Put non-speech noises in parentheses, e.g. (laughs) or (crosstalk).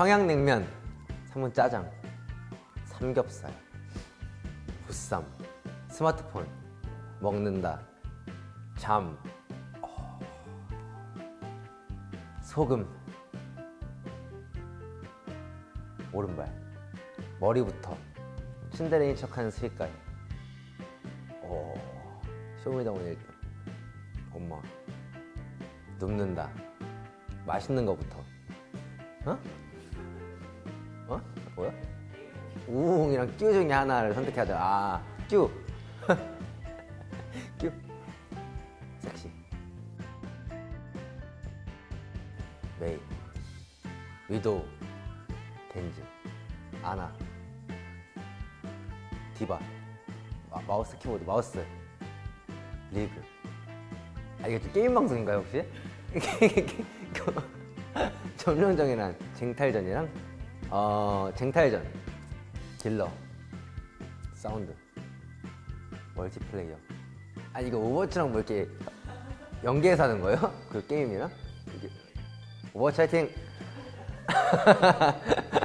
평양냉면 3번 짜장 삼겹살 보쌈 스마트폰 먹는다 잠 어, 소금 오른발 머리부터 침대레인 척하는 스윗가이 오 쇼미더머니 엄마 눕는다 맛있는 거부터 어? 어? 우웅이랑 뀨 중에 하나를 선택해야 돼. 아, 뀨. (laughs) 뀨. 섹시. 메이. 위도우. 덴즈. 아나. 디바. 마, 마우스 키보드, 마우스. 리그. 아, 이게 좀 게임 방송인가요, 혹시? (laughs) (laughs) 점령정이랑 쟁탈전이랑 어 쟁탈전 딜러 사운드 멀티플레이어 아니 이거 오버워치랑 뭐 이렇게 연계해서 하는 거예요? (laughs) 그 게임이랑? 이게 오버워치 화이팅! (laughs)